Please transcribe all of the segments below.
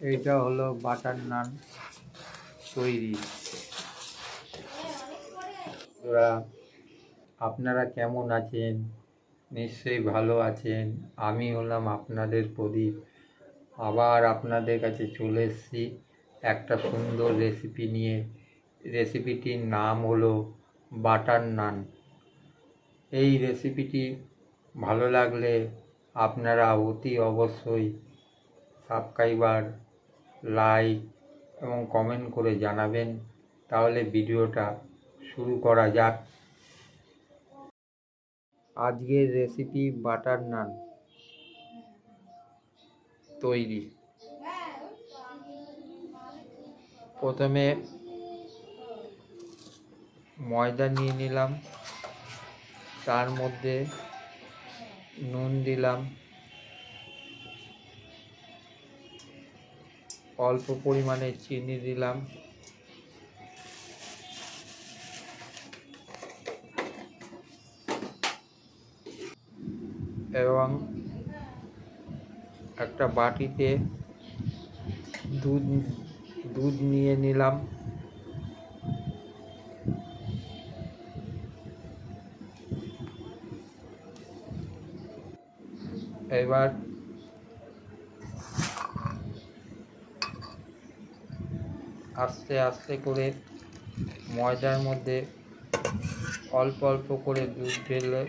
এইটা হলো বাটার নান তৈরি। আপনারা কেমন আছেন? নিশ্চয়ই ভালো আছেন। আমি হলাম আপনাদের প্রদীপ। আবার আপনাদের কাছে চলে এসেছি একটা সুন্দর রেসিপি নিয়ে। রেসিপিটির নাম হলো বাটার নান। এই রেসিপিটি ভালো লাগলে আপনারা অতি অবশ্যই সাবস্ক্রাইবার লাইক এবং কমেন্ট করে জানাবেন। তাহলে ভিডিওটা শুরু করা যাক। আজকের রেসিপি বাটার নান তৈরি। প্রথমে ময়দা নিয়ে নিলাম। তার মধ্যে নুন দিলাম। অল্প পরিমাণে চিনি দিলাম। এবং একটা বাটিতে দুধ দুধ নিয়ে নিলাম। এবার আস্তে আস্তে করে ময়দার মধ্যে অল্প অল্প করে দুধ ঢেলে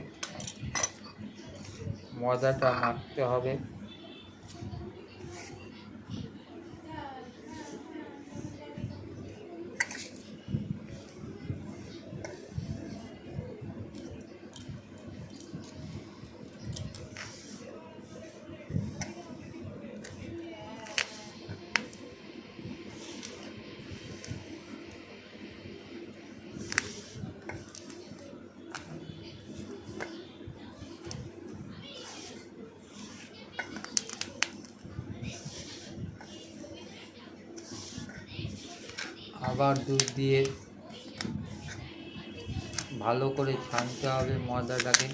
ময়দাটা মাখতে হবে। আবার দুধ দিয়ে ভালো করে ছানতে হবে ময়দাটাকে।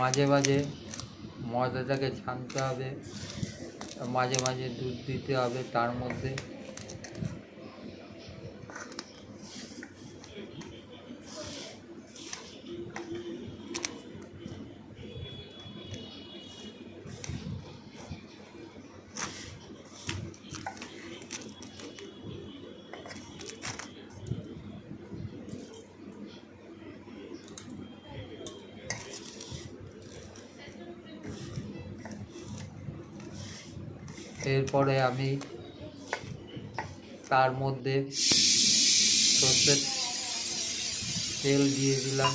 মাঝে মাঝে ময়দাটাকে ছানতে হবে মাঝে মাঝে দুধ দিতে হবে তার মধ্যে। এরপরে আমি তার মধ্যে সর্ষের তেল দিয়ে দিলাম।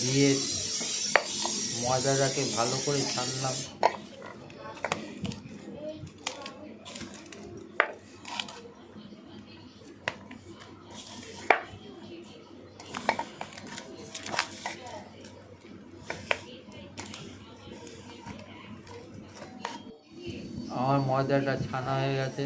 দিয়ে ময়দাটাকে ভালো করে ছানলাম। আমার ময়দাটা ছানা হয়ে গেছে।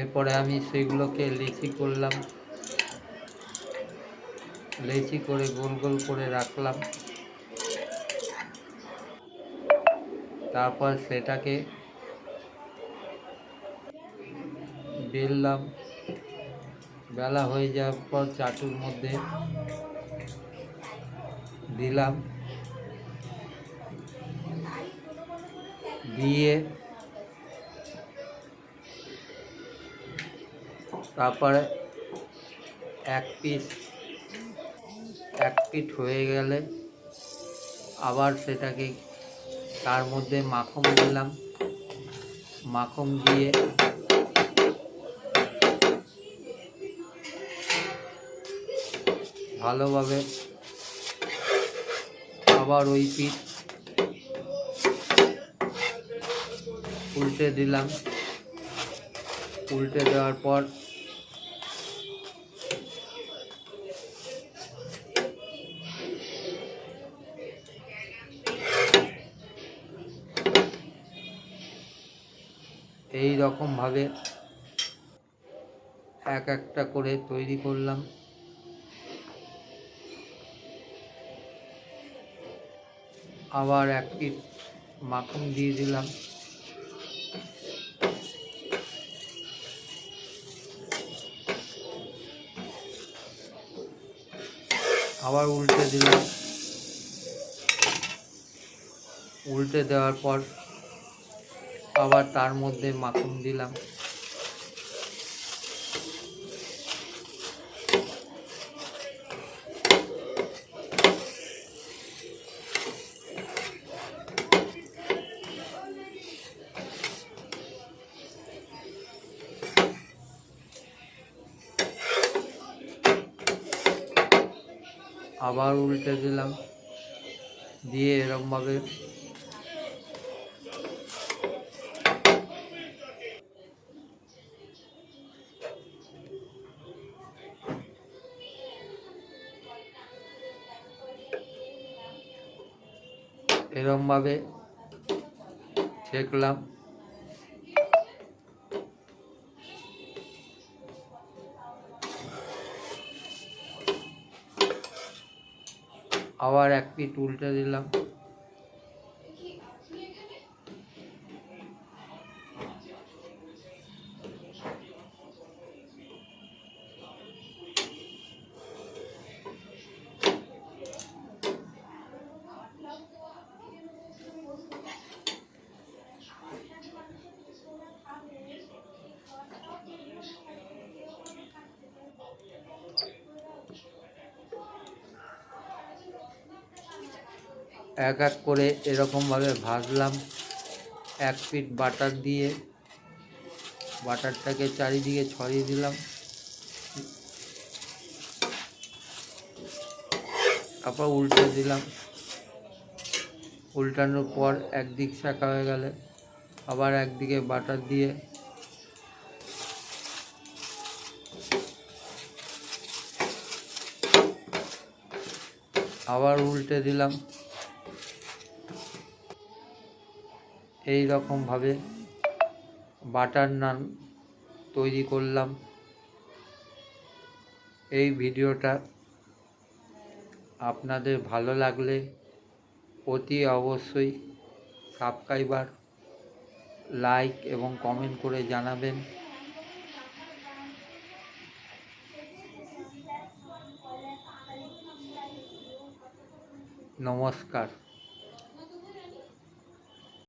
এরপরে আমি সেগুলোকে লেচি করলাম। লেচি করে গোল গোল করে রাখলাম। তারপর সেটাকে বেললাম। বেলা হয়ে যাওয়ার পর চাটুর মধ্যে দিলাম। দিয়ে তারপরে এক পিস এক পিঠ হয়ে গেলে আবার সেটাকে তার মধ্যে মাখন দিলাম। মাখন দিয়ে ভালোভাবে আবার ওই পিঠ উল্টে দিলাম। উল্টে দেওয়ার পর এই রকমভাবে এক একটা করে তৈরি করলাম। আবার এক পিঠ মাখন দিয়ে দিলাম। আবার উল্টে দিলাম। উল্টে দেওয়ার পর আবার তার মধ্যে মাখন দিলাম। আবার উল্টে দিলাম। দিয়ে এরকমভাবে এরমভাবে ছেঁকলাম আবার এক পিঠ উল্টে দিলাম। এক এক করে এরকমভাবে ভাজলাম। এক পিঠ বাটার দিয়ে বাটারটাকে চারিদিকে ছড়িয়ে দিলাম। তারপর উল্টে দিলাম। উল্টানোর পর একদিক শাঁকা হয়ে গেলে আবার একদিকে বাটার দিয়ে আবার উল্টে দিলাম। এই রকমভাবে বাটার নান তৈরি করলাম। এই ভিডিওটা আপনাদের ভালো লাগলে অতি অবশ্যই সাবস্ক্রাইবার, লাইক এবং কমেন্ট করে জানাবেন। নমস্কার।